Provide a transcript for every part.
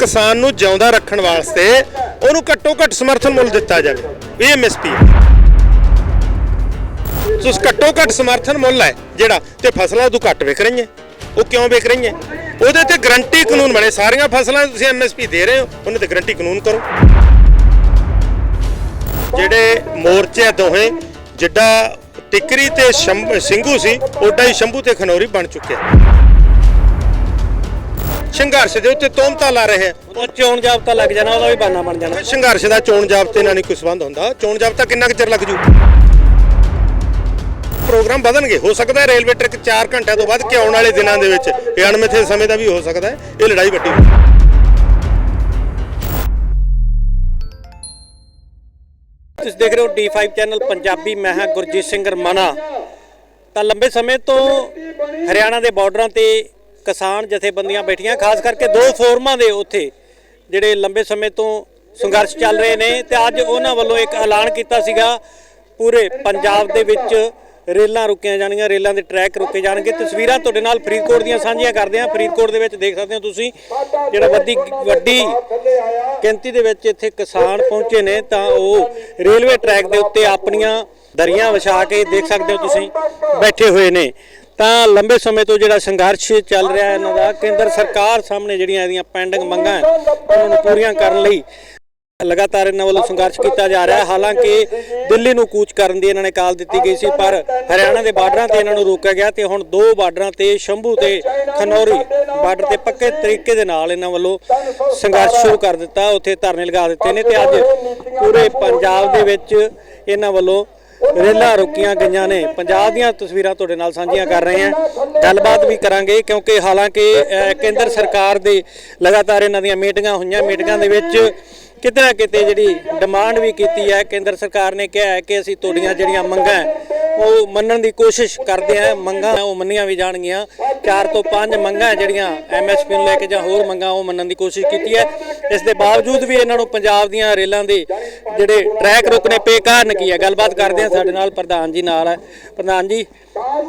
ਕਿਸਾਨ ਨੂੰ ਜਿਉਂਦਾ ਰੱਖਣ ਵਾਸਤੇ ਉਹਨੂੰ ਘੱਟੋ ਘੱਟ ਸਮਰਥਨ ਮੁੱਲ ਦਿੱਤਾ ਜਾਵੇ ਇਹ ਐਮਐਸਪੀ ਹੈ। ਸੋ ਘੱਟੋ ਘੱਟ ਸਮਰਥਨ ਮੁੱਲ ਹੈ ਜਿਹੜਾ ਤੇ ਫਸਲਾਂ ਤੂੰ ਘੱਟ ਵਿਕ ਰਹੀਆਂ, ਉਹ ਕਿਉਂ ਵਿਕ ਰਹੀਆਂ? ਉਹਦੇ ਤੇ ਗਰੰਟੀ ਕਾਨੂੰਨ ਬਣੇ, ਸਾਰੀਆਂ ਫਸਲਾਂ ਨੂੰ ਤੁਸੀਂ ਐਮਐਸਪੀ ਦੇ ਰਹੇ ਹੋ, ਉਹਨੇ ਤੇ ਗਰੰਟੀ ਕਾਨੂੰਨ ਕਰੋ। ਜਿਹੜੇ ਮੋਰਚੇ ਆ ਦੋਹੇ, ਜਿੱਡਾ ਟਿਕਰੀ ਤੇ ਸ਼ੰਭ- ਸਿੰਘੂ ਸੀ, ਓਡਾ ਹੀ ਸ਼ੰਭੂ ਤੇ ਖਨੌਰੀ ਬਣ ਚੁੱਕਿਆ। ਸੰਘਰਸ਼ ਦੇ ਉੱਤੇ ਤੋਮਤਾ ਲਾ ਰਹੇ ਆ। ਉਹ ਚੋਣ ਜਾਬਤਾ ਲੱਗ ਜਾਣਾ ਉਹਦਾ ਵੀ ਬਾਨਾ ਬਣ ਜਾਣਾ। ਸੰਘਰਸ਼ ਦਾ ਚੋਣ ਜਾਬਤੇ ਨਾਲ ਨਹੀਂ ਕੋਈ ਸੰਬੰਧ ਹੁੰਦਾ। ਚੋਣ ਜਾਬਤਾ ਕਿੰਨਾ ਕੁ ਚਿਰ ਲੱਗ ਜੂ? ਪ੍ਰੋਗਰਾਮ ਵਧਣਗੇ ਹੋ ਸਕਦਾ ਹੈ ਰੇਲਵੇ ਟਰੈਕ 4 ਘੰਟਿਆਂ ਤੋਂ ਵੱਧ ਕੇ ਆਉਣ ਵਾਲੇ ਦਿਨਾਂ ਦੇ ਵਿੱਚ। ਇਹ ਅਣਮਿੱਥੇ ਸਮੇਂ ਦਾ ਵੀ ਹੋ ਸਕਦਾ ਹੈ। ਇਹ ਲੜਾਈ ਵੱਡੀ ਹੋਊ। ਤੁਸੀਂ ਦੇਖ ਰਹੇ ਹੋ D5 ਚੈਨਲ ਪੰਜਾਬੀ ਮੈਂ ਹਾਂ ਗੁਰਜੀਤ ਸਿੰਘ ਰਮਨਾ ਤਾਂ ਲੰਬੇ ਸਮੇਂ ਤੋਂ ਹਰਿਆਣਾ ਦੇ ਬਾਰਡਰਾਂ ਤੇ ਕਿਸਾਨ ਜਥੇਬੰਦੀਆਂ ਬੈਠੀਆਂ, ਖਾਸ ਕਰਕੇ ਦੋ ਫੋਰਮਾਂ ਦੇ ਉੱਥੇ, ਜਿਹੜੇ ਲੰਬੇ ਸਮੇਂ ਤੋਂ ਸੰਘਰਸ਼ ਚੱਲ ਰਹੇ ਨੇ ਤੇ ਅੱਜ ਉਹਨਾਂ ਵੱਲੋਂ ਇੱਕ ਐਲਾਨ ਕੀਤਾ ਸੀਗਾ, ਪੂਰੇ ਪੰਜਾਬ ਦੇ ਵਿੱਚ ਰੇਲਾਂ ਰੁਕੀਆਂ ਜਾਣਗੀਆਂ, ਰੇਲਾਂ ਦੇ ਟਰੈਕ ਰੁਕੇ ਜਾਣਗੇ। ਤਸਵੀਰਾਂ ਤੁਹਾਡੇ ਨਾਲ ਫਰੀਦਕੋਟ ਦੀਆਂ ਸਾਂਝੀਆਂ ਕਰਦੇ ਹਾਂ। ਫਰੀਦਕੋਟ ਦੇ ਵਿੱਚ ਦੇਖ ਸਕਦੇ ਹੋ ਤੁਸੀਂ, ਜਿਹੜਾ ਵੱਡੀ ਵੱਡੀ ਗਿਣਤੀ ਦੇ ਵਿੱਚ ਇੱਥੇ ਕਿਸਾਨ ਪਹੁੰਚੇ ਨੇ, ਤਾਂ ਉਹ ਰੇਲਵੇ ਟਰੈਕ ਦੇ ਉੱਤੇ ਆਪਣੀਆਂ ਦਰੀਆਂ ਵਿਛਾ ਕੇ ਦੇਖ ਸਕਦੇ ਹੋ ਤੁਸੀਂ, ਬੈਠੇ ਹੋਏ ਨੇ। ਤਾਂ ਲੰਬੇ ਸਮੇਂ ਤੋਂ ਜਿਹੜਾ ਸੰਘਰਸ਼ ਚੱਲ ਰਿਹਾ ਹੈ, ਇਹਨਾਂ ਦਾ, ਕੇਂਦਰ ਸਰਕਾਰ ਸਾਹਮਣੇ ਜਿਹੜੀਆਂ ਇਹਦੀਆਂ ਪੈਂਡਿੰਗ ਮੰਗਾਂ ਹੈ ਉਹਨਾਂ ਨੂੰ ਪੂਰੀਆਂ ਕਰਨ ਲਈ ਲਗਾਤਾਰ ਇਹਨਾਂ ਵੱਲੋਂ ਸੰਘਰਸ਼ ਕੀਤਾ ਜਾ ਰਿਹਾ ਹੈ। ਹਾਲਾਂਕਿ ਦਿੱਲੀ ਨੂੰ ਕੂਚ ਕਰਨ ਦੀ ਇਹਨਾਂ ਨੇ ਕਾਲ ਦਿੱਤੀ ਗਈ ਸੀ, ਪਰ ਹਰਿਆਣਾ ਦੇ ਬਾਰਡਰਾਂ ਤੇ ਇਹਨਾਂ ਨੂੰ ਰੋਕਿਆ ਗਿਆ ਤੇ ਹੁਣ ਦੋ ਬਾਰਡਰਾਂ ਤੇ, ਸ਼ੰਭੂ ਤੇ ਖਨੌਰੀ ਬਾਰਡਰ ਤੇ ਪੱਕੇ ਤਰੀਕੇ ਦੇ ਨਾਲ ਇਹਨਾਂ ਵੱਲੋਂ ਸੰਘਰਸ਼ ਸ਼ੁਰੂ ਕਰ ਦਿੱਤਾ, ਉੱਥੇ ਧਰਨੇ ਲਗਾ ਦਿੱਤੇ ਨੇ ਤੇ ਅੱਜ ਪੂਰੇ ਪੰਜਾਬ ਦੇ ਵਿੱਚ ਇਹਨਾਂ ਵੱਲੋਂ ਰੇਲਾਂ ਰੁਕੀਆਂ ਗਈਆਂ ਨੇ। ਪੰਜਾਬ ਦੀਆਂ ਤਸਵੀਰਾਂ ਤੁਹਾਡੇ ਨਾਲ ਸਾਂਝੀਆਂ ਕਰ ਰਹੇ ਹਾਂ। ਗੱਲਬਾਤ ਵੀ ਕਰਾਂਗੇ ਕਿਉਂਕਿ ਹਾਲਾਂਕਿ ਕੇਂਦਰ ਸਰਕਾਰ ਦੇ ਲਗਾਤਾਰ ਇਹਨਾਂ ਦੀਆਂ ਮੀਟਿੰਗਾਂ ਹੋਈਆਂ। ਮੀਟਿੰਗਾਂ ਦੇ ਵਿੱਚ ਕਿਤੇ ਨਾ ਕਿਤੇ ਜਿਹੜੀ ਡਿਮਾਂਡ ਵੀ ਕੀਤੀ ਹੈ, ਕੇਂਦਰ ਸਰਕਾਰ ਨੇ ਕਿਹਾ ਹੈ ਕਿ ਅਸੀਂ ਤੁਹਾਡੀਆਂ ਜਿਹੜੀਆਂ ਮੰਗਾਂ ਉਹ ਮੰਨਣ ਦੀ ਕੋਸ਼ਿਸ਼ ਕਰਦੇ ਆ, ਮੰਗਾਂ ਉਹ ਮੰਨੀਆਂ ਵੀ ਜਾਣਗੀਆਂ। ਚਾਰ ਤੋਂ ਪੰਜ ਮੰਗਾਂ ਹੈ ਜਿਹੜੀਆਂ ਐਮਐਸਪੀ ਨੂੰ ਲੈ ਕੇ ਜਾਂ ਹੋਰ ਮੰਗਾਂ ਉਹ ਮੰਨਣ ਦੀ ਕੋਸ਼ਿਸ਼ ਕੀਤੀ ਹੈ। ਇਸ ਦੇ ਬਾਵਜੂਦ ਵੀ ਇਹਨਾਂ ਨੂੰ ਪੰਜਾਬ ਦੀਆਂ ਰੇਲਾਂ ਦੇ ਜਿਹੜੇ ਟਰੈਕ ਰੁਕਨੇ ਪਏ ਕਾਰਨ ਕੀ ਹੈ? ਗੱਲਬਾਤ ਕਰਦੇ ਆ, ਸਾਡੇ ਨਾਲ ਪ੍ਰਧਾਨ ਜੀ ਨਾਲ ਹੈ। ਪ੍ਰਧਾਨ ਜੀ,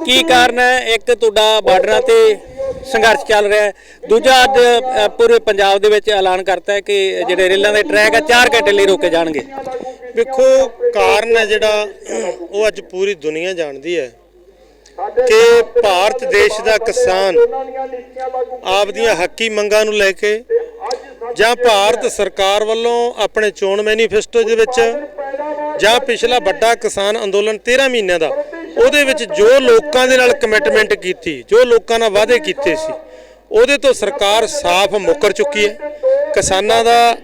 ਕੀ ਕਾਰਨ ਹੈ? ਇੱਕ ਤੁਹਾਡਾ ਬਾਰਡਰਾਂ ਤੇ ਸੰਘਰਸ਼ ਚੱਲ ਰਿਹਾ ਹੈ। ਦੂਜਾ ਅੱਜ ਅ, ਪੂਰੇ ਪੰਜਾਬ ਦੇ ਵਿੱਚ ਐਲਾਨ ਕਰਤਾ ਹੈ ਕਿ ਜਿਹੜੇ ਰੇਲਾਂ ਦੇ ਟਰੈਕ ਆ 4 ਘੰਟੇ ਲਈ ਰੋਕੇ ਜਾਣਗੇ। ਵੇਖੋ ਕਾਰਨ ਹੈ ਜਿਹੜਾ ਉਹ ਅੱਜ ਪੂਰੀ ਦੁਨੀਆ ਜਾਣਦੀ ਹੈ ਕਿ ਭਾਰਤ ਦੇਸ਼ ਦਾ ਕਿਸਾਨ ਆਪਦੀਆਂ ਹੱਕੀ ਮੰਗਾਂ ਨੂੰ ਲੈ ਕੇ ਜਾਂ ਭਾਰਤ ਸਰਕਾਰ ਵੱਲੋਂ ਆਪਣੇ ਚੋਣ ਮੈਨੀਫੈਸਟੋ ਦੇ ਵਿੱਚ ਜਾਂ ਪਿਛਲਾ ਵੱਡਾ ਕਿਸਾਨ ਅੰਦੋਲਨ 13 ਮਹੀਨਿਆਂ ਦਾ ਉਹਦੇ ਵਿੱਚ ਜੋ ਲੋਕਾਂ ਦੇ ਨਾਲ ਕਮਿਟਮੈਂਟ ਕੀਤੀ ਜੋ ਲੋਕਾਂ ਨਾਲ ਵਾਅਦੇ ਕੀਤੇ ਸੀ ਉਹਦੇ ਤੋਂ ਸਰਕਾਰ ਸਾਫ਼ ਮੁੱਕਰ ਚੁੱਕੀ ਹੈ। ਕਿਸਾਨਾਂ ਦਾ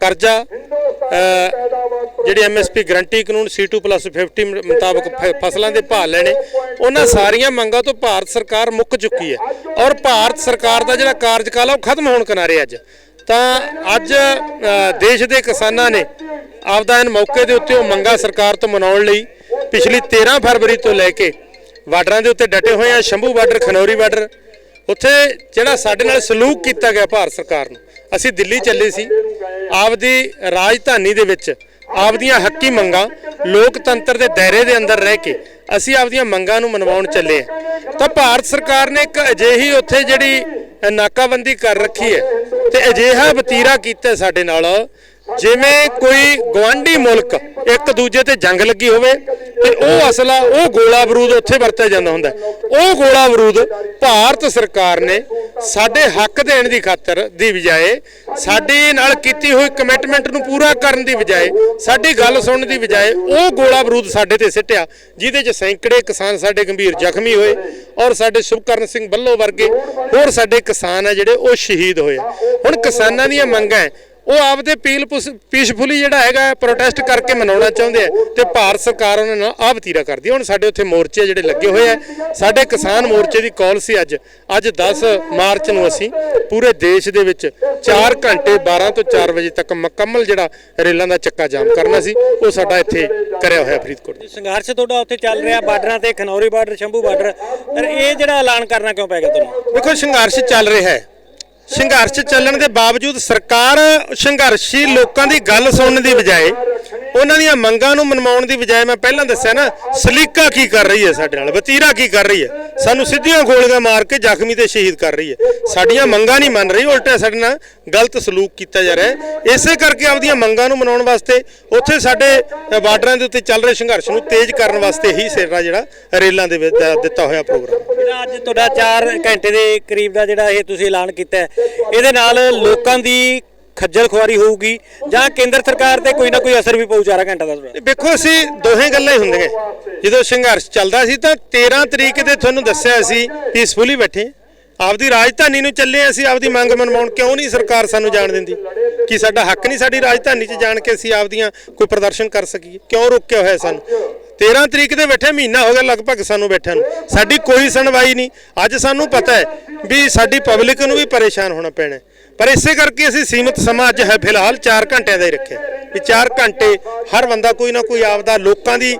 ਕਰਜ਼ਾ ਅਹ, ਜਿਹੜੀ ਐਮਐਸਪੀ ਗਰੰਟੀ ਕਾਨੂੰਨ C2+50 ਮ- ਮੁਤਾਬਕ ਫ- ਫਸਲਾਂ ਦੇ ਭਾਅ ਲੈਣੇ ਉਹਨਾਂ ਸਾਰੀਆਂ ਮੰਗਾਂ ਤੋਂ ਭਾਰਤ ਸਰਕਾਰ ਮੁੱਕ ਚੁੱਕੀ ਹੈ। ਔਰ ਭਾਰਤ ਸਰਕਾਰ ਦਾ ਜਿਹੜਾ ਕਾਰਜਕਾਲ ਆ ਉਹ ਖਤਮ ਹੋਣ ਕਿਨਾਰੇ ਅੱਜ। ਤਾਂ ਅੱਜ ਦੇਸ਼ ਦੇ ਕਿਸਾਨਾਂ ਨੇ ਆਪਦਾ ਇਹਨ ਮੌਕੇ ਦੇ ਉੱਤੇ ਉਹ ਮੰਗਾਂ ਸਰਕਾਰ ਤੋਂ ਮਨਾਉਣ ਲਈ ਪਿਛਲੀ 13 ਫਰਵਰੀ ਤੋਂ ਲੈ ਕੇ ਬਾਰਡਰਾਂ ਦੇ ਉੱਤੇ ਡਟੇ ਹੋਏ ਆ, ਸ਼ੰਭੂ ਬਾਰਡਰ, ਖਨੌਰੀ ਬਾਰਡਰ, ਉੱਥੇ ਜਿਹੜਾ ਸਾਡੇ ਨਾਲ ਸਲੂਕ ਕੀਤਾ ਗਿਆ ਭਾਰਤ ਸਰਕਾਰ ਨੂੰ। ਅਸੀਂ ਦਿੱਲੀ ਚੱਲੇ ਸੀ। ਆਪਦੀ ਰਾਜਧਾਨੀ ਦੇ ਵਿੱਚ ਆਪਦੀਆਂ ਹੱਕੀ ਮੰਗਾਂ, ਲੋਕਤੰਤਰ ਦੇ ਦਾਇਰੇ ਦੇ ਅੰਦਰ ਰਹਿ ਕੇ ਅਸੀਂ ਆਪਦੀਆਂ ਮੰਗਾਂ ਨੂੰ ਮਨਵਾਉਣ ਚੱਲੇ ਆ। ਤਾਂ ਭਾਰਤ ਸਰਕਾਰ ਨੇ ਇੱਕ ਅਜਿਹੀ ਉੱਥੇ ਜਿਹੜੀ ਨਾਕਾਬੰਦੀ ਕਰ ਰੱਖੀ ਹੈ ਤੇ ਅਜਿਹਾ ਵਤੀਰਾ ਕੀਤਾ ਸਾਡੇ ਨਾਲ ਜਿਵੇਂ ਕੋਈ ਗਵਾਂਢੀ ਮੁਲਕ ਇੱਕ ਦੂਜੇ ਤੇ ਜੰਗ ਲੱਗੀ ਹੋਵੇ ਤੇ ਉਹ ਅਸਲਾ, ਉਹ ਗੋਲਾ ਬਰੂਦ ਉੱਥੇ ਵਰਤਿਆ ਜਾਂਦਾ ਹੁੰਦਾ। ਉਹ ਗੋਲਾ ਬਰੂਦ ਭਾਰਤ ਸਰਕਾਰ ਨੇ ਸਾਡੇ ਹੱਕ ਦੇਣ ਦੀ ਖਾਤਰ ਦੀ ਬਜਾਏ, ਸਾਡੇ ਨਾਲ ਕੀਤੀ ਹੋਈ ਕਮਿਟਮੈਂਟ ਨੂੰ ਪੂਰਾ ਕਰਨ ਦੀ ਬਜਾਏ, ਸਾਡੀ ਗੱਲ ਸੁਣਨ ਦੀ ਬਜਾਏ ਉਹ ਗੋਲਾ ਬਰੂਦ ਸਾਡੇ ਤੇ ਸਿੱਟਿਆ, ਜਿਹਦੇ 'ਚ ਸੈਂਕੜੇ ਕਿਸਾਨ ਸਾਡੇ ਗੰਭੀਰ ਜ਼ਖਮੀ ਹੋਏ ਔਰ ਸਾਡੇ ਸ਼ੁਭਕਰਨ ਸਿੰਘ ਬੱਲੋ ਵਰਗੇ ਹੋਰ ਸਾਡੇ ਕਿਸਾਨ ਆ ਜਿਹੜੇ ਉਹ ਸ਼ਹੀਦ ਹੋਏ ਹੁਣ ਕਿਸਾਨਾਂ ਦੀਆਂ ਮੰਗਾਂ ਉਹ ਆਪਦੇ ਪੀਲ ਪੀਸਫੁਲੀ ਜਿਹੜਾ ਹੈਗਾ ਪ੍ਰੋਟੈਸਟ ਕਰਕੇ ਮਨਾਉਣਾ ਚਾਹੁੰਦੇ ਆ ਤੇ ਭਾਰਤ ਸਰਕਾਰ ਉਹਨਾਂ ਨਾਲ ਆਹ ਵਤੀਰਾ ਕਰਦੀ ਹੈ ਹੁਣ ਸਾਡੇ ਉੱਥੇ ਮੋਰਚੇ ਜਿਹੜੇ ਲੱਗੇ ਹੋਏ ਆ ਸਾਡੇ ਕਿਸਾਨ ਮੋਰਚੇ ਦੀ ਕਾਲ ਸੀ ਅੱਜ। ਅੱਜ 10 ਮਾਰਚ ਨੂੰ ਅਸੀਂ ਪੂਰੇ ਦੇਸ਼ ਦੇ ਵਿੱਚ 4 ਘੰਟੇ 12 ਤੋਂ 4 ਵਜੇ ਤੱਕ ਮੁਕੰਮਲ ਜਿਹੜਾ ਰੇਲਾਂ ਦਾ ਚੱਕਾ ਜਾਮ ਕਰਨਾ ਸੀ ਉਹ ਸਾਡਾ ਇੱਥੇ ਕਰਿਆ ਹੋਇਆ ਫਰੀਦਕੋਟ ਸੰਘਰਸ਼ ਤੁਹਾਡਾ ਉੱਥੇ ਚੱਲ ਰਿਹਾ ਬਾਰਡਰਾਂ ਤੇ ਖਨੌਰੀ ਬਾਰਡਰ ਸ਼ੰਭੂ ਬਾਰਡਰ। ਪਰ ਇਹ ਜਿਹੜਾ ਐਲਾਨ ਕਰਨਾ ਕਿਉਂ ਪੈ ਗਿਆ ਤੁਹਾਨੂੰ? ਦੇਖੋ ਸੰਘਰਸ਼ ਚੱਲ ਰਿਹਾ ਹੈ। ਸੰਘਰਸ਼ ਚੱਲਣ ਦੇ ਬਾਵਜੂਦ ਸਰਕਾਰ ਸੰਘਰਸ਼ੀ ਲੋਕਾਂ ਦੀ ਗੱਲ ਸੁਣਨ ਦੀ ਬਜਾਏ ਉਹਨਾਂ ਦੀਆਂ ਮੰਗਾਂ ਨੂੰ ਮਨਵਾਉਣ ਦੀ ਬਜਾਏ ਮੈਂ ਪਹਿਲਾਂ ਦੱਸਿਆ ਨਾ, ਸਲੀਕਾ ਕੀ ਕਰ ਰਹੀ ਹੈ ਸਾਡੇ ਨਾਲ, ਵਤੀਰਾ ਕੀ ਕਰ ਰਹੀ ਹੈ? ਸਾਨੂੰ ਸਿੱਧੀਆਂ ਗੋਲੀਆਂ ਮਾਰ ਕੇ ਜ਼ਖਮੀ ਤੇ ਸ਼ਹੀਦ ਕਰ ਰਹੀ ਹੈ। ਸਾਡੀਆਂ ਮੰਗਾਂ ਨਹੀਂ ਮੰਨ ਰਹੀ, ਉਲਟਾ ਸਾਡੇ ਨਾਲ ਗਲਤ ਸਲੂਕ ਕੀਤਾ ਜਾ ਰਿਹਾ ਹੈ। ਇਸੇ ਕਰਕੇ ਆਪਦੀਆਂ ਮੰਗਾਂ ਨੂੰ ਮਨਾਉਣ ਵਾਸਤੇ ਉੱਥੇ ਸਾਡੇ ਬਾਰਡਰਾਂ ਦੇ ਉੱਤੇ ਚੱਲ ਰਹੇ ਸੰਘਰਸ਼ ਨੂੰ ਤੇਜ਼ ਕਰਨ ਵਾਸਤੇ ਹੀ ਸੇਰਾ ਜਿਹੜਾ ਰੇਲਾਂ ਦੇ ਵਿੱਚ ਦਿੱਤਾ ਹੋਇਆ ਪ੍ਰੋਗਰਾਮ। ਜਿਹੜਾ ਅੱਜ ਤੁਹਾਡਾ 4 ਘੰਟੇ ਦੇ ਕਰੀਬ ਦਾ ਜਿਹੜਾ ਇਹ ਤੁਸੀਂ ਐਲਾਨ ਕੀਤਾ ਇਹਦੇ ਨਾਲ ਲੋਕਾਂ ਦੀ ਖੱਜਲ ਖੁਆਰੀ ਹੋਊਗੀ ਜਾਂ ਕੇਂਦਰ ਸਰਕਾਰ ਤੇ ਕੋਈ ਨਾ ਕੋਈ ਅਸਰ ਵੀ ਪਊ 4 ਘੰਟਾ ਦਾ ਤੁਹਾਡਾ ਵੇਖੋ ਅਸੀਂ ਦੋਹੇ ਗੱਲਾਂ ਹੀ ਹੁੰਦੀਆਂ। ਜਦੋਂ ਸੰਘਰਸ਼ ਚੱਲਦਾ ਸੀ ਤਾਂ 13 ਤਰੀਕ ਤੇ ਤੁਹਾਨੂੰ ਦੱਸਿਆ ਸੀ ਪੀਸਫੁਲੀ ਬੈਠੇ ਆਪਦੀ ਰਾਜਧਾਨੀ ਨੂੰ ਚੱਲੇ ਅਸੀਂ ਆਪਦੀ ਮੰਗ ਮਨਵਾਉਣ ਕਿਉਂ ਨਹੀਂ ਸਰਕਾਰ ਸਾਨੂੰ ਜਾਣ ਦਿੰਦੀ? ਕੀ ਸਾਡਾ ਹੱਕ ਨਹੀਂ ਸਾਡੀ ਰਾਜਧਾਨੀ 'ਚ ਜਾਣ ਕੇ ਅਸੀਂ ਆਪਦੀਆਂ ਕੋਈ ਪ੍ਰਦਰਸ਼ਨ ਕਰ ਸਕੀਏ? ਕਿਉਂ ਰੋਕਿਆ ਹੋਇਆ ਸਾਨੂੰ? 13 ਤਰੀਕ ਦੇ ਬੈਠੇ ਮਹੀਨਾ ਹੋ ਗਿਆ ਲਗਭਗ ਸਾਨੂੰ ਬੈਠਿਆਂ ਨੂੰ। ਸਾਡੀ ਕੋਈ ਸੁਣਵਾਈ ਨਹੀਂ। ਅੱਜ ਸਾਨੂੰ ਪਤਾ ਹੈ ਵੀ ਸਾਡੀ ਪਬਲਿਕ ਨੂੰ ਵੀ ਪਰੇਸ਼ਾਨ ਹੋਣਾ ਪੈਣਾ। ਪਰ ਇਸੇ ਕਰਕੇ ਅਸੀਂ ਸੀਮਿਤ ਸਮਾਂ ਅੱਜ ਹੈ ਫਿਲਹਾਲ 4 ਘੰਟਿਆਂ ਦਾ ਹੀ ਰੱਖਿਆ। ਵੀ 4 ਘੰਟੇ ਹਰ ਬੰਦਾ ਕੋਈ ਨਾ ਕੋਈ ਆਪਦਾ ਲੋਕਾਂ ਦੀ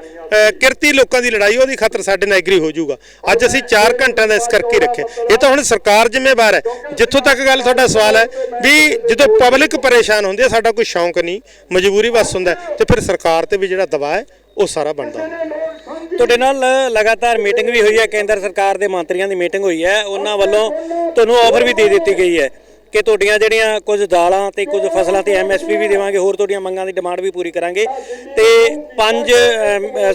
ਕਿਰਤੀ ਲੋਕਾਂ ਦੀ ਲੜਾਈ ਉਹਦੀ ਖਾਤਰ ਸਾਡੇ ਨਾਲ ਐਗਰੀ ਹੋ ਜਾਊਗਾ। ਅੱਜ ਅਸੀਂ 4 ਘੰਟਿਆਂ ਦਾ ਇਸ ਕਰਕੇ ਰੱਖਿਆ। ਇਹ ਤਾਂ ਹੁਣ ਸਰਕਾਰ ਜ਼ਿੰਮੇਵਾਰ ਹੈ। ਜਿੱਥੋਂ ਤੱਕ ਗੱਲ ਤੁਹਾਡਾ ਸਵਾਲ ਹੈ ਵੀ ਜਦੋਂ ਪਬਲਿਕ ਪਰੇਸ਼ਾਨ ਹੁੰਦੀ ਹੈ ਸਾਡਾ ਕੋਈ ਸ਼ੌਂਕ ਨਹੀਂ ਮਜਬੂਰੀ ਬਸ ਹੁੰਦਾ ਹੈ, ਤੇ ਫਿਰ ਸਰਕਾਰ ਤੇ ਵੀ ਜਿਹੜਾ ਦਬਾਅ ਹੈ ਉਹ ਸਾਰਾ ਬਣਦਾ ਤੁਹਾਡੇ ਨਾਲ ਲਗਾਤਾਰ ਮੀਟਿੰਗ ਵੀ ਹੋਈ ਹੈ ਕੇਂਦਰ ਸਰਕਾਰ ਦੇ ਮੰਤਰੀਆਂ ਦੀ ਮੀਟਿੰਗ ਹੋਈ ਹੈ ਉਹਨਾਂ ਵੱਲੋਂ ਤੁਹਾਨੂੰ ਆਫਰ ਵੀ ਦੇ ਦਿੱਤੀ ਗਈ ਹੈ। ਕਿ ਤੁਹਾਡੀਆਂ ਜਿਹੜੀਆਂ ਕੁਝ ਦਾਲਾਂ ਤੇ ਕੁਝ ਫਸਲਾਂ ਤੇ ਐਮਐਸਪੀ ਵੀ ਦੇਵਾਂਗੇ, ਹੋਰ ਤੁਹਾਡੀਆਂ ਮੰਗਾਂ ਦੀ ਡਿਮਾਂਡ ਵੀ ਪੂਰੀ ਕਰਾਂਗੇ। ਤੇ 5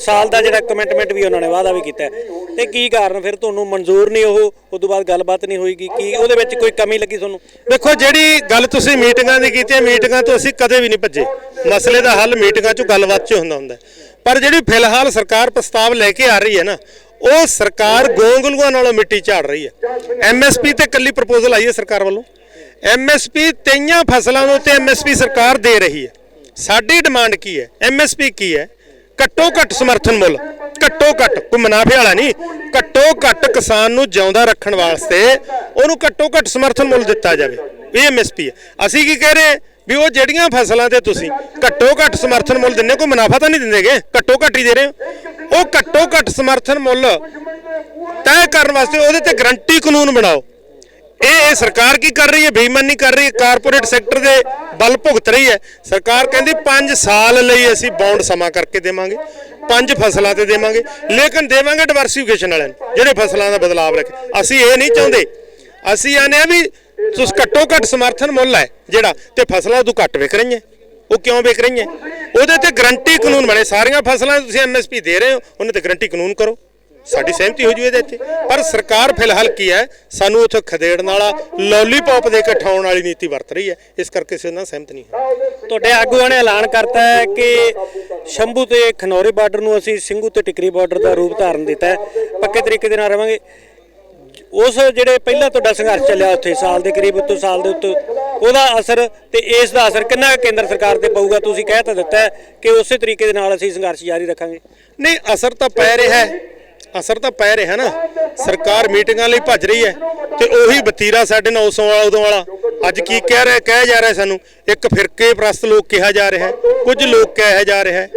ਸਾਲ ਦਾ ਜਿਹੜਾ ਕਮਿਟਮੈਂਟ ਵੀ ਉਹਨਾਂ ਨੇ ਵਾਅਦਾ ਵੀ ਕੀਤਾ ਹੈ। ਤੇ ਕੀ ਕਾਰਨ ਫਿਰ ਤੁਹਾਨੂੰ ਮਨਜ਼ੂਰ ਨਹੀਂ ਉਹ? ਉਸ ਤੋਂ ਬਾਅਦ ਗੱਲਬਾਤ ਨਹੀਂ ਹੋਈਗੀ ਕੀ ਉਹਦੇ ਵਿੱਚ ਕੋਈ ਕਮੀ ਲੱਗੀ ਤੁਹਾਨੂੰ? ਦੇਖੋ, ਜਿਹੜੀ ਗੱਲ ਤੁਸੀਂ ਮੀਟਿੰਗਾਂ ਦੀ ਕੀਤੀ ਹੈ, ਮੀਟਿੰਗਾਂ ਤੋਂ ਅਸੀਂ ਕਦੇ ਵੀ ਨਹੀਂ ਭੱਜੇ। ਮਸਲੇ ਦਾ ਹੱਲ ਮੀਟਿੰਗਾਂ 'ਚ ਗੱਲਬਾਤ 'ਚ ਹੁੰਦਾ ਹੁੰਦਾ ਪਰ ਜਿਹੜੀ ਫਿਲਹਾਲ ਸਰਕਾਰ ਪ੍ਰਸਤਾਵ ਲੈ ਕੇ ਆ ਰਹੀ ਹੈ ਨਾ, ਉਹ ਸਰਕਾਰ ਗੋਂਗਲੂਆਂ ਨਾਲੋਂ ਮਿੱਟੀ ਝਾੜ ਰਹੀ ਹੈ। ਐਮਐਸਪੀ ਤੇ ਕੱਲੀ ਪ੍ਰਪੋਜ਼ਲ ਆਈ ਹੈ ਸਰਕਾਰ ਵੱਲੋਂ। ਐਮਐਸਪੀ ਤੇਈਆਂ ਫਸਲਾਂ ਦੇ ਉੱਤੇ ਐਮਐਸਪੀ ਸਰਕਾਰ ਦੇ ਰਹੀ ਹੈ। ਸਾਡੀ ਡਿਮਾਂਡ ਕੀ ਹੈ? ਐਮਐਸਪੀ ਕੀ ਹੈ? ਘੱਟੋ ਘੱਟ ਸਮਰਥਨ ਮੁੱਲ ਘੱਟੋ ਘੱਟ ਕੋਈ ਮੁਨਾਫੇ ਵਾਲਾ ਨਹੀਂ ਘੱਟੋ ਘੱਟ ਕਿਸਾਨ ਨੂੰ ਜਿਉਂਦਾ ਰੱਖਣ ਵਾਸਤੇ ਉਹਨੂੰ ਘੱਟੋ ਘੱਟ ਸਮਰਥਨ ਮੁੱਲ ਦਿੱਤਾ ਜਾਵੇ। ਇਹ ਐਮਐਸਪੀ ਹੈ। ਅਸੀਂ ਕੀ ਕਹਿ ਰਹੇ ਵੀ ਉਹ ਜਿਹੜੀਆਂ ਫਸਲਾਂ ਤੇ ਤੁਸੀਂ ਘੱਟੋ ਘੱਟ ਸਮਰਥਨ ਮੁੱਲ ਦਿੰਦੇ ਹੋ, ਕੋਈ ਮੁਨਾਫਾ ਤਾਂ ਨਹੀਂ ਦਿੰਦੇਗੇ ਘੱਟੋ ਘੱਟ ਹੀ ਦੇ ਰਹੇ ਹੋ। ਉਹ ਘੱਟੋ ਘੱਟ ਸਮਰਥਨ ਮੁੱਲ ਤੈਅ ਕਰਨ ਵਾਸਤੇ ਉਹਦੇ ਤੇ ਗਰੰਟੀ ਕਾਨੂੰਨ ਬਣਾਓ। ਇਹ ਇਹ ਸਰਕਾਰ ਕੀ ਕਰ ਰਹੀ ਹੈ? ਬੇਈਮਾਨੀ ਕਰ ਰਹੀ ਹੈ? ਕਾਰਪੋਰੇਟ ਸੈਕਟਰ ਦੇ ਬਲ ਭੁਗਤ ਰਹੀ ਹੈ। ਸਰਕਾਰ ਕਹਿੰਦੀ 5 ਸਾਲ ਲਈ ਅਸੀਂ ਬੌਂਡ ਸਮਾਂ ਕਰਕੇ ਦੇਵਾਂਗੇ, ਪੰਜ ਫਸਲਾਂ ਤੇ ਦੇਵਾਂਗੇ, ਲੇਕਿਨ ਦੇਵਾਂਗੇ ਡਿਵਰਸੀਫਿਕੇਸ਼ਨ ਵਾਲਿਆਂ ਨੂੰ, ਜਿਹੜੇ ਫਸਲਾਂ ਦਾ ਬਦਲਾਵ ਰੱਖ। ਅਸੀਂ ਇਹ ਨਹੀਂ ਚਾਹੁੰਦੇ। ਅਸੀਂ ਆਨੇ ਆ ਵੀ ਤੁਸੀਂ ਘੱਟੋ ਘੱਟ ਸਮਰਥਨ ਮੁੱਲ ਹੈ ਜਿਹੜਾ, ਤੇ ਫਸਲਾਂ ਉਦੋਂ ਘੱਟ ਵਿਕ ਰਹੀਆਂ। ਉਹ ਕਿਉਂ ਵਿਕ ਰਹੀਆਂ? ਉਹਦੇ ਤੇ ਗਰੰਟੀ ਕਾਨੂੰਨ ਬਣੇ। ਸਾਰੀਆਂ ਫਸਲਾਂ ਤੇ ਤੁਸੀਂ ਐਮਐਸਪੀ ਦੇ ਰਹੇ ਹੋ, ਉਹਨਾਂ ਤੇ ਗਰੰਟੀ ਕਾਨੂੰਨ ਕਰੋ। ਸਾਡੀ ਸਹਿਮਤੀ ਹੋ ਜੂ ਇਹਦੇ ਇੱਥੇ। ਪਰ ਸਰਕਾਰ ਫਿਲਹਾਲ ਕੀ ਹੈ? ਸਾਨੂੰ ਉੱਥੇ ਖਦੇੜਨ ਵਾਲਾ ਲੋਲੀਪੌਪ ਦੇ ਕੇ ਠਾਉਣ ਵਾਲੀ ਨੀਤੀ ਵਰਤ ਰਹੀ ਹੈ। ਇਸ ਕਰਕੇ ਅਸੀਂ ਉਹਨਾਂ ਸਹਿਮਤ ਨਹੀਂ ਹਾਂ। ਤੁਹਾਡੇ ਆਗੂਆਂ ਨੇ ਐਲਾਨ ਕਰਤਾ ਹੈ ਕਿ ਸ਼ੰਭੂ ਤੇ ਖਨੌਰੀ ਬਾਰਡਰ ਨੂੰ ਅਸੀਂ ਸਿੰਘੂ ਤੇ ਟਿਕਰੀ ਬਾਰਡਰ ਦਾ ਰੂਪ ਧਾਰਨ ਦਿੱਤਾ ਹੈ। ਪੱਕੇ ਤਰੀਕੇ ਦੇ ਨਾਲ ਰਵਾਂਗੇ। ਉਸ ਜਿਹੜੇ ਪਹਿਲਾਂ ਤੁਹਾਡਾ ਸੰਘਰਸ਼ ਚੱਲਿਆ ਉੱਥੇ ਸਾਲ ਦੇ ਕਰੀਬ ਉੱਤੋਂ ਸਾਲ ਦੇ ਉੱਤੇ ਉਹਦਾ ਅਸਰ ਤੇ ਇਸ ਦਾ ਅਸਰ ਕਿੰਨਾ ਕੁ ਕੇਂਦਰ ਸਰਕਾਰ ਤੇ ਪਊਗਾ? ਤੁਸੀਂ ਕਹਿ ਤਾਂ ਦਿੱਤਾ ਕਿ ਉਸੇ ਤਰੀਕੇ ਦੇ ਨਾਲ ਅਸੀਂ ਸੰਘਰਸ਼ ਜਾਰੀ ਰੱਖਾਂਗੇ। ਨਹੀਂ ਅਸਰ ਤਾਂ ਪੈ ਰਿਹਾ ਹੈ। ਅਸਰ ਤਾਂ ਪੈ ਰਿਹਾ ਨਾ। ਸਰਕਾਰ ਮੀਟਿੰਗਾਂ ਲਈ ਭੱਜ ਰਹੀ ਹੈ ਤੇ ਉਹੀ ਬਤੀਰਾ ਸਾਡੇ 900 ਵਾਲਾ, ਉਦੋਂ ਵਾਲਾ। ਅੱਜ ਕੀ ਕਹਿ ਰਿਹਾ, ਕਹਿ ਜਾ ਰਿਹਾ ਸਾਨੂੰ? ਇੱਕ ਫਿਰਕੇ ਪ੍ਰਸਤ ਲੋਕ ਕਿਹਾ ਜਾ ਰਿਹਾ ਹੈ, ਕੁਝ ਲੋਕ ਕਿਹਾ ਜਾ ਰਿਹਾ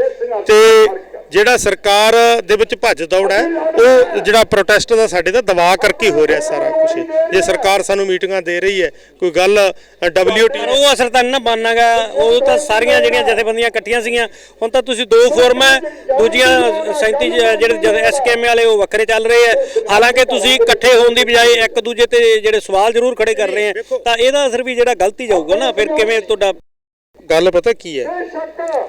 ਤੇ ਜਿਹੜਾ ਸਰਕਾਰ ਦੇ ਵਿੱਚ ਭੱਜ ਦੌੜ ਹੈ ਉਹ ਜਿਹੜਾ ਪ੍ਰੋਟੈਸਟ ਦਾ ਸਾਡੇ ਦਾ ਦਬਾਅ ਕਰਕੇ ਹੋ ਰਿਹਾ ਸਾਰਾ ਕੁਝ ਜੇ ਸਰਕਾਰ ਸਾਨੂੰ ਮੀਟਿੰਗਾਂ ਦੇ ਰਹੀ ਹੈ ਕੋਈ ਗੱਲ ਡਬਲਯੂਟੀ ਉਹ ਅਸਰ ਤਾਂ ਨਾ ਬਣਨਾਗਾ ਉਹ ਤਾਂ ਸਾਰੀਆਂ ਜਿਹੜੀਆਂ ਜਥੇਬੰਦੀਆਂ ਇਕੱਠੀਆਂ ਸੀਗੀਆਂ ਹੁਣ ਤਾਂ ਤੁਸੀਂ ਦੋ ਫੋਰਮ ਹੈ ਦੂਜੀਆਂ 37 ਜ- ਜਿਹੜੇ ਐਸਕੇਐਮ ਵਾਲੇ ਉਹ ਵੱਖਰੇ ਚੱਲ ਰਹੇ ਹੈ। ਹਾਲਾਂਕਿ ਤੁਸੀਂ ਇਕੱਠੇ ਹੋਣ ਦੀ ਬਜਾਏ ਇੱਕ ਦੂਜੇ ਤੇ ਜਿਹੜੇ ਸਵਾਲ ਜ਼ਰੂਰ ਖੜੇ ਕਰ ਰਹੇ ਹੈ ਤਾਂ ਇਹਦਾ ਅਸਰ ਵੀ ਜਿਹੜਾ ਗਲਤੀ ਜਾਊਗਾ ਨਾ ਫਿਰ ਕਿਵੇਂ ਤੁਹਾਡਾ ਗੱਲ ਪਤਾ ਕੀ ਹੈ?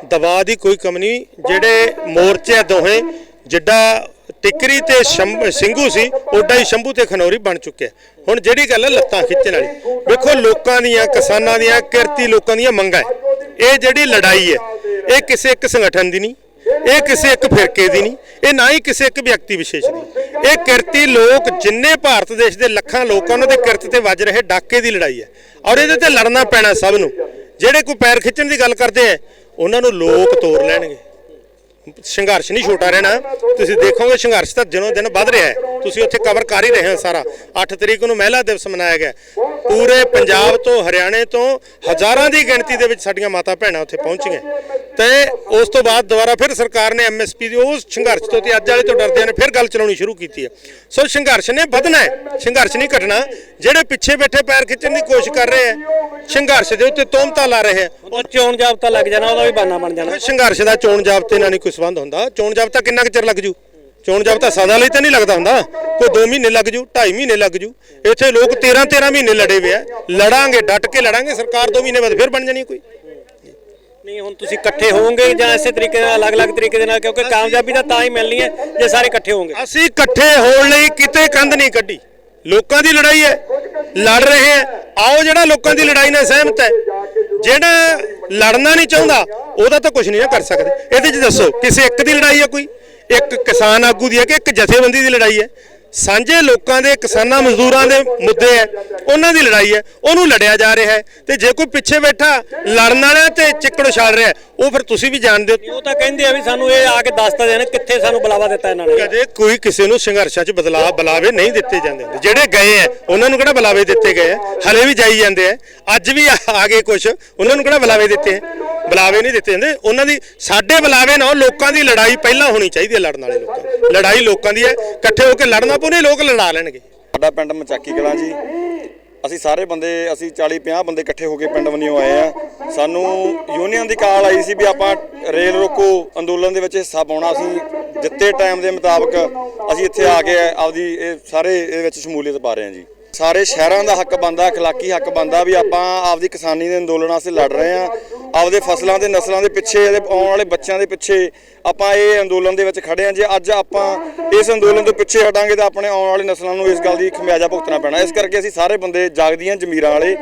ਦਬਾਅ ਦੀ ਕੋਈ ਕਮੀ ਨਹੀਂ। ਜਿਹੜੇ ਮੋਰਚੇ ਦੋਹੇ, ਜਿੱਡਾ ਟਿਕਰੀ ਤੇ ਸ਼ੰਭ- ਸਿੰਘੂ ਸੀ, ਓਡਾ ਹੀ ਸ਼ੰਭੂ ਤੇ ਖਨੌਰੀ ਬਣ ਚੁੱਕਿਆ ਹੁਣ ਜਿਹੜੀ ਗੱਲ ਹੈ ਲੱਤਾਂ ਖਿੱਚਣ ਵਾਲੀ। ਵੇਖੋ ਲੋਕਾਂ ਦੀਆਂ, ਕਿਸਾਨਾਂ ਦੀਆਂ, ਕਿਰਤੀ ਲੋਕਾਂ ਦੀਆਂ ਮੰਗਾਂ ਇਹ ਜਿਹੜੀ ਲੜਾਈ ਹੈ, ਇਹ ਕਿਸੇ ਇੱਕ ਸੰਗਠਨ ਦੀ ਨਹੀਂ, ਇਹ ਕਿਸੇ ਇੱਕ ਫਿਰਕੇ ਦੀ ਨਹੀਂ, ਇਹ ਨਾ ਹੀ ਕਿਸੇ ਇੱਕ ਵਿਅਕਤੀ ਵਿਸ਼ੇਸ਼ ਦੀ। ਇਹ ਕਿਰਤੀ ਲੋਕ ਜਿੰਨੇ ਭਾਰਤ ਦੇਸ਼ ਦੇ ਲੱਖਾਂ ਲੋਕਾਂ ਉਹਨਾਂ ਦੇ ਕਿਰਤ ਤੇ ਵੱਜ ਰਹੇ ਡਾਕੇ ਦੀ ਲੜਾਈ ਹੈ। ਔਰ ਇਹਦੇ ਤੇ ਲੜਨਾ ਪੈਣਾ ਸਭ ਨੂੰ। ਜਿਹੜੇ ਕੋਈ ਪੈਰ ਖਿੱਚਣ ਦੀ ਗੱਲ ਕਰਦੇ ਆ, ਉਹਨਾਂ ਨੂੰ ਲੋਕ ਤੋੜ ਲੈਣਗੇ। ਸੰਘਰਸ਼ ਨਹੀਂ ਛੋਟਾ ਰਹਿਣਾ। ਤੁਸੀਂ ਦੇਖੋਗੇ ਸੰਘਰਸ਼ ਤਾਂ ਦਿਨੋਂ ਦਿਨ ਵੱਧ ਰਿਹਾ ਹੈ। ਤੁਸੀਂ ਉੱਥੇ ਕਵਰ ਕਰ ਹੀ ਰਹੇ ਹੋ ਸਾਰਾ। 8 ਤਰੀਕ ਨੂੰ ਮਹਿਲਾ ਦਿਵਸ ਮਨਾਇਆ ਗਿਆ। ਪੂਰੇ ਪੰਜਾਬ ਤੋਂ ਹਰਿਆਣੇ ਤੋਂ ਹਜ਼ਾਰਾਂ ਦੀ ਗਿਣਤੀ ਦੇ ਵਿੱਚ ਸਾਡੀਆਂ ਮਾਤਾ ਭੈਣਾਂ ਉੱਥੇ ਪਹੁੰਚੀਆਂ। ਤੇ ਉਸ ਤੋਂ ਬਾਅਦ ਦੁਬਾਰਾ ਫਿਰ ਸਰਕਾਰ ਨੇ ਐਮਐਸਪੀ ਦੀ ਉਸ ਸੰਘਰਸ਼ ਤੋਂ ਤੇ ਅੱਜ ਵਾਲੇ ਤੋਂ ਡਰਦਿਆਂ ਨੇ ਫਿਰ ਗੱਲ ਚਲਾਉਣੀ ਸ਼ੁਰੂ ਕੀਤੀ ਹੈ। ਸੋ ਸੰਘਰਸ਼ ਨੇ ਵਧਣਾ ਹੈ। ਸੰਘਰਸ਼ ਨਹੀਂ ਘਟਣਾ। ਜਿਹੜੇ ਪਿੱਛੇ ਬੈਠੇ ਪੈਰ ਖਿੱਚਣ ਦੀ ਕੋਸ਼ਿਸ਼ ਕਰ ਰਹੇ ਹੈ ਸੰਘਰਸ਼ ਦੇ ਉੱਤੇ ਤੋਮਤਾਂ ਲਾ ਰਹੇ ਹੈ। ਉਹ ਚੋਣ ਜਾਬਤਾ ਲੱਗ ਜਾਣਾ ਉਹਦਾ ਵੀ ਬਹਾਨਾ ਬਣ ਜਾਣਾ। ਸੰਘਰਸ਼ ਦਾ ਚੋਣ ਜਾਬਤੇ ਨਾਲ ਨਹੀਂ ਕੋਈ ਸੰਬੰਧ ਹੁੰਦਾ। ਚੋਣ ਜਾਬਤਾ ਕਿੰਨਾ ਕੁ ਚਿਰ ਲੱਗ ਜੂ? ਚੋਣ ਜਾਬਤਾ ਸਦਾ ਲਈ ਤਾਂ ਨਹੀਂ ਲੱਗਦਾ ਹੁੰਦਾ। ਕੋਈ 2 ਮਹੀਨੇ ਲੱਗ ਜੂ 2.5 ਮਹੀਨੇ ਲੱਗ ਜੂ। ਇੱਥੇ ਲੋਕ 13 13 ਮਹੀਨੇ ਲੜੇ ਹੋਏ ਆ। ਲੜਾਂਗੇ ਡਟ ਕੇ ਲੜਾਂਗੇ ਸਰਕਾਰ 2 ਮਹੀਨੇ ਬਾਅਦ ਫਿਰ ਬਣ ਜਾਣੀ ਕੋਈ। ਨਹੀਂ ਹੁਣ ਤੁਸੀਂ ਇਕੱਠੇ ਹੋਵੋਗੇ ਜਾਂ ਇਸੇ ਤਰੀਕੇ ਨਾਲ ਅਲੱਗ-ਅਲੱਗ ਤਰੀਕੇ ਦੇ ਨਾਲ? ਕਿਉਂਕਿ ਕਾਮਯਾਬੀ ਤਾਂ ਤਾਂ ਹੀ ਮਿਲਣੀ ਹੈ ਜੇ ਸਾਰੇ ਇਕੱਠੇ ਹੋਵੋਗੇ। ਅਸੀਂ ਇਕੱਠੇ ਹੋਣ ਲਈ ਕਿਤੇ ਕੰਧ ਨਹੀਂ ਕੱਢੀ। ਲੋਕਾਂ ਦੀ ਲੜਾਈ ਹੈ ਲੜ ਰਹੇ ਹੈ। ਆਓ ਜਿਹੜਾ ਲੋਕਾਂ ਦੀ ਲੜਾਈ ਨਾਲ ਸਹਿਮਤ ਹੈ। ਜਿਹੜਾ ਲੜਨਾ ਨਹੀਂ ਚਾਹੁੰਦਾ ਉਹਦਾ ਤਾਂ ਕੁਝ ਨਹੀਂ ਕਰ ਸਕਦੇ। ਇਹਦੇ 'ਚ ਦੱਸੋ ਕਿਸੇ ਇੱਕ ਦੀ ਲੜਾਈ ਹੈ ਕੋਈ? ਇੱਕ ਕਿਸਾਨ ਆਗੂ ਦੀ ਹੈ ਕਿ ਇੱਕ ਜਥੇਬੰਦੀ ਦੀ ਲੜਾਈ ਹੈ। ਸਾਂਝੇ ਲੋਕਾਂ ਦੇ ਕਿਸਾਨਾਂ ਮਜ਼ਦੂਰਾਂ ਦੇ ਮੁੱਦੇ ਹੈ। ਉਹਨਾਂ ਦੀ ਲੜਾਈ ਹੈ। ਉਹਨੂੰ ਲੜਿਆ ਜਾ ਰਿਹਾ ਹੈ। ਤੇ ਜੇ ਕੋਈ ਪਿੱਛੇ ਬੈਠਾ ਲੜਨ ਵਾਲਾ ਤੇ ਚਿੱਕੜ ਉਛਾਲ ਰਿਹਾ ਉਹ ਫਿਰ ਤੁਸੀਂ ਵੀ ਜਾਣਦੇ ਹੋ। ਉਹ ਤਾਂ ਕਹਿੰਦੇ ਆ ਵੀ ਸਾਨੂੰ ਇਹ ਆ ਕੇ ਦੱਸਤਾ ਦੇਣ ਕਿੱਥੇ ਸਾਨੂੰ ਬੁਲਾਵਾ ਦਿੱਤਾ ਇਹਨਾਂ ਨੇ। ਕਦੇ ਕੋਈ ਕਿਸੇ ਨੂੰ ਸੰਘਰਸ਼ਾਂ 'ਚ ਬਦਲਾਅ ਬੁਲਾਵੇ ਨਹੀਂ ਦਿੱਤੇ ਜਾਂਦੇ। ਜਿਹੜੇ ਗਏ ਆ ਉਹਨਾਂ ਨੂੰ ਕਿਹੜਾ ਬੁਲਾਵੇ ਦਿੱਤੇ ਗਏ ਆ ਹਲੇ ਵੀ ਜਾਈ ਜਾਂਦੇ ਆ ਅੱਜ ਵੀ ਆ- ਆ ਗਏ ਕੁਝ ਉਹਨਾਂ ਨੂੰ ਕਿਹੜਾ ਬੁਲਾਵੇ ਦਿੱਤੇ ਆ ਬੁਲਾਵੇ ਨਹੀਂ ਦਿੱਤੇ ਜਾਂਦੇ। ਉਹਨਾਂ ਦੀ ਸਾਡੇ ਬੁਲਾਵੇ ਨਾਲ ਲੋਕਾਂ ਦੀ ਲੜਾਈ ਪਹਿਲਾਂ ਹੋਣੀ ਚਾਹੀਦੀ ਹੈ ਲੜਨ ਵਾਲੇ ਲੋਕਾਂ ਲੜਾਈ ਲੋਕਾਂ ਦੀ ਹੈ। ਇਕੱਠੇ ਹੋ ਕੇ ਲੜਨਾ ਪਊ ਲੋਕ ਲੜਾ ਲੈਣਗੇ। ਸਾਡਾ ਪਿੰਡ ਮਚਾਕੀ ਕਲਾਂ ਜੀ। ਅਸੀਂ ਸਾਰੇ ਬੰਦੇ, ਅਸੀਂ 40 50 ਬੰਦੇ ਇਕੱਠੇ ਹੋ ਕੇ ਪਿੰਡ ਵੰਨਿਓ ਆਏ ਆ ਸਾਨੂੰ ਯੂਨੀਅਨ ਦੀ ਕਾਲ ਆਈ ਸੀ ਵੀ ਆਪਾਂ ਰੇਲ ਰੋਕੋ ਅੰਦੋਲਨ ਦੇ ਵਿੱਚ ਹਿੱਸਾ ਪਾਉਣਾ। ਅਸੀਂ ਦਿੱਤੇ ਟਾਈਮ ਦੇ ਮੁਤਾਬਕ ਅਸੀਂ ਇੱਥੇ ਆ ਕੇ ਆਪਦੀ ਇਹ ਸਾਰੇ ਇਹਦੇ ਵਿੱਚ ਸ਼ਮੂਲੀਅਤ ਪਾ ਰਹੇ ਹਾਂ ਜੀ। ਸਾਰੇ ਸ਼ਹਿਰਾਂ ਦਾ ਹੱਕ ਬੰਦਾ اخلاقی ਹੱਕ ਬੰਦਾ ਵੀ ਆਪਾਂ ਆਪਦੀ ਕਿਸਾਨੀ ਦੇ ਅੰਦੋਲਨ ਵਾਸਤੇ ਲੜ ਰਹੇ ਆ ਆਪਦੇ ਫਸਲਾਂ ਦੇ ਨਸਲਾਂ ਦੇ ਪਿੱਛੇ ਇਹਦੇ ਆਉਣ ਵਾਲੇ ਬੱਚਿਆਂ ਦੇ ਪਿੱਛੇ ਆਪਾਂ ਇਹ ਅੰਦੋਲਨ ਦੇ ਵਿੱਚ ਖੜੇ ਆ ਜੇ ਅੱਜ ਆਪਾਂ ਇਸ ਅੰਦੋਲਨ ਤੋਂ ਪਿੱਛੇ ਹਟਾਂਗੇ ਤਾਂ ਆਪਣੇ ਆਉਣ ਵਾਲੀ ਨਸਲਾਂ ਨੂੰ ਇਸ ਗੱਲ ਦੀ ਖਮਿਆਜਾ ਭੁਗਤਣਾ ਪੈਣਾ ਇਸ ਕਰਕੇ ਅਸੀਂ ਸਾਰੇ ਬੰਦੇ ਜਾਗਦੀਆਂ ਜ਼ਮੀਰਾਂ ਵਾਲੇ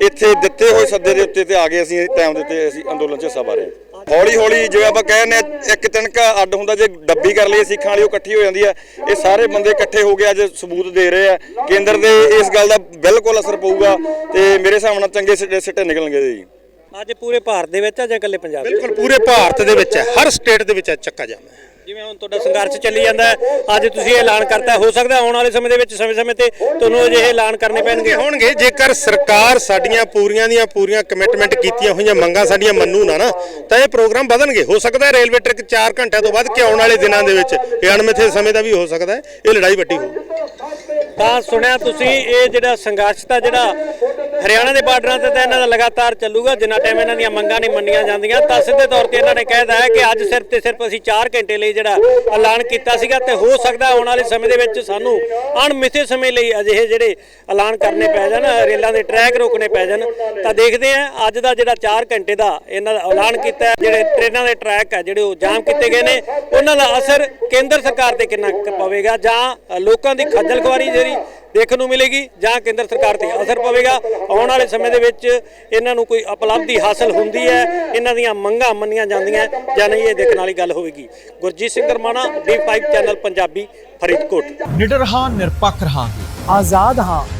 ਇੱਥੇ ਦਿੱਤੇ ਹੋਏ ਸੱਦੇ ਦੇ ਉੱਤੇ ਤੇ ਆ ਗਏ ਅਸੀਂ ਟਾਈਮ ਦੇ ਉੱਤੇ ਅਸੀਂ ਅੰਦੋਲਨ 'ਚ ਹਿੱਸਾ ਪਾ ਰਹੇ ਹਾਂ ਹੌਲੀ ਹੌਲੀ ਜਿਵੇਂ ਆਪਾਂ ਕਹਿੰਦੇ ਹਾਂ ਇੱਕ ਤਿਣਕਾ ਅੱਡ ਹੁੰਦਾ ਜੇ ਡੱਬੀ ਕਰ ਲਈਏ ਸਿੱਖਾਂ ਵਾਲੀ ਉਹ ਇਕੱਠੀ ਹੋ ਜਾਂਦੀ ਹੈ ਇਹ ਸਾਰੇ ਬੰਦੇ ਇਕੱਠੇ ਹੋ ਕੇ ਅੱਜ ਸਬੂਤ ਦੇ ਰਹੇ ਆ। ਕੇਂਦਰ ਦੇ ਇਸ ਗੱਲ ਦਾ ਬਿਲਕੁਲ ਅਸਰ ਪਊਗਾ ਤੇ ਮੇਰੇ ਹਿਸਾਬ ਨਾਲ ਚੰਗੇ ਸਿੱਟੇ ਸਿੱਟੇ ਨਿਕਲਣਗੇ ਜੀ। ਅੱਜ ਪੂਰੇ ਭਾਰਤ ਦੇ ਵਿੱਚ ਆ ਜਾਂ ਇਕੱਲੇ ਪੰਜਾਬ 'ਚ? ਬਿਲਕੁਲ ਪੂਰੇ ਭਾਰਤ ਦੇ ਵਿੱਚ ਹੈ ਹਰ ਸਟੇਟ ਦੇ ਵਿੱਚ ਹੈ ਚੱਕਾ ਜਾਮ ਹੈ। ਜਿਵੇਂ ਹੁਣ ਤੁਹਾਡਾ ਸੰਘਰਸ਼ ਚੱਲੀ ਜਾਂਦਾ ਹੈ ਅੱਜ ਤੁਸੀਂ ਇਹ ਐਲਾਨ ਕਰਤਾ ਹੈ, ਸਕਦਾ ਆਉਣ ਵਾਲੇ ਸਮੇਂ ਦੇ ਵਿੱਚ ਸਮੇਂ-ਸਮੇਂ ਤੇ ਤੁਹਾਨੂੰ ਅਜਿਹੇ ਐਲਾਨ ਕਰਨੇ ਪੈਣਗੇ। ਹੋਣਗੇ ਜੇਕਰ ਸਰਕਾਰ ਸਾਡੀਆਂ ਪੂਰੀਆਂ ਦੀਆਂ ਪੂਰੀਆਂ ਕਮਿਟਮੈਂਟ ਕੀਤੀਆਂ ਹੋਈਆਂ ਮੰਗਾਂ ਸਾਡੀਆਂ ਮੰਨੂ ਨਾ ਨਾ ਤਾਂ ਇਹ ਪ੍ਰੋਗਰਾਮ ਵਧਣਗੇ। ਹੋ ਸਕਦਾ ਹੈ ਰੇਲਵੇ ਟਰੈਕ 4 ਘੰਟਿਆਂ ਤੋਂ ਵੱਧ ਕੇ ਆਉਣ ਵਾਲੇ ਦਿਨਾਂ ਦੇ ਵਿੱਚ? ਇਹ ਅਣਮਿੱਥੇ ਸਮੇਂ ਦਾ ਵੀ ਹੋ ਸਕਦਾ ਹੈ ਇਹ ਲੜਾਈ ਵੱਡੀ ਹੋਊ। ਤਾਂ ਸੁਣਿਆ ਤੁਸੀਂ ਇਹ ਜਿਹੜਾ ਸੰਘਰਸ਼ ਤਾਂ ਜਿਹੜਾ ਹਰਿਆਣਾ ਦੇ ਬਾਰਡਰਾਂ ਤੇ ਤਾਂ ਇਹਨਾਂ ਦਾ ਲਗਾਤਾਰ ਚੱਲੂਗਾ ਜਿੰਨਾ ਟਾਈਮ ਇਹਨਾਂ ਦੀਆਂ ਮੰਗਾਂ ਨਹੀਂ ਮੰਨੀਆਂ ਜਾਂਦੀਆਂ ਤਾਂ ਸਿੱਧੇ ਤੌਰ ਤੇ ਇਹਨਾਂ ਨੇ ਕਹਿਦਾ ਹੈ ਕਿ ਅੱਜ ਸਿਰਫ ਤੇ ਸਿਰਫ ਅਸੀਂ 4 ਘੰਟੇ ਲਈ ਜਿਹੜਾ ਐਲਾਨ ਕੀਤਾ ਸੀਗਾ ਤੇ ਹੋ ਸਕਦਾ ਆਉਣ ਵਾਲੇ ਸਮੇਂ ਦੇ ਵਿੱਚ ਸਾਨੂੰ ਅਣਮਿੱਥੇ ਸਮੇਂ ਲਈ ਅਜਿਹੇ ਜਿਹੜੇ ਐਲਾਨ ਕਰਨੇ ਪੈ ਜਾਣ, ਰੇਲਾਂ ਦੇ ਟਰੈਕ ਰੋਕਣੇ ਪੈ ਜਾਣ। ਤਾਂ ਦੇਖਦੇ ਆ ਅੱਜ ਦਾ ਜਿਹੜਾ 4 ਘੰਟੇ ਦਾ ਇਹਨਾਂ ਦਾ ਐਲਾਨ ਕੀਤਾ ਜਿਹੜੇ ਟ੍ਰੇਨਾਂ ਦੇ ਟਰੈਕ ਆ ਜਿਹੜੇ ਉਹ ਜਾਮ ਕੀਤੇ ਗਏ ਨੇ, ਉਹਨਾਂ ਦਾ ਅਸਰ ਕੇਂਦਰ ਸਰਕਾਰ ਤੇ ਕਿੰਨਾ ਪਵੇਗਾ ਜਾਂ ਲੋਕਾਂ ਦੀ ਖੱਜਲ ਖੁਆਰੀ ਜਿਹੜੀ ਦੇਖਣ ਨੂੰ ਮਿਲੇਗੀ ਜਾਂ ਕੇਂਦਰ ਸਰਕਾਰ ਤੇ ਅਸਰ ਪਵੇਗਾ। ਆਉਣ ਵਾਲੇ ਸਮੇਂ ਦੇ ਵਿੱਚ ਇਹਨਾਂ ਨੂੰ ਕੋਈ ਉਪਲਬਧੀ ਹਾਸਲ ਹੁੰਦੀ ਹੈ ਇਹਨਾਂ ਦੀਆਂ ਮੰਗਾਂ ਮੰਨੀਆਂ ਜਾਂਦੀਆਂ ਜਾਂ ਨਹੀਂ ਇਹ ਦੇਖਣ ਵਾਲੀ ਗੱਲ ਹੋਵੇਗੀ। Gurjeet Singh Ramana D5 channel Punjabi Faridkot. ਨਿਡਰ ਹਾਂ ਨਿਰਪੱਖ ਰਹਾਂਗੇ। ਆਜ਼ਾਦ ਹਾਂ।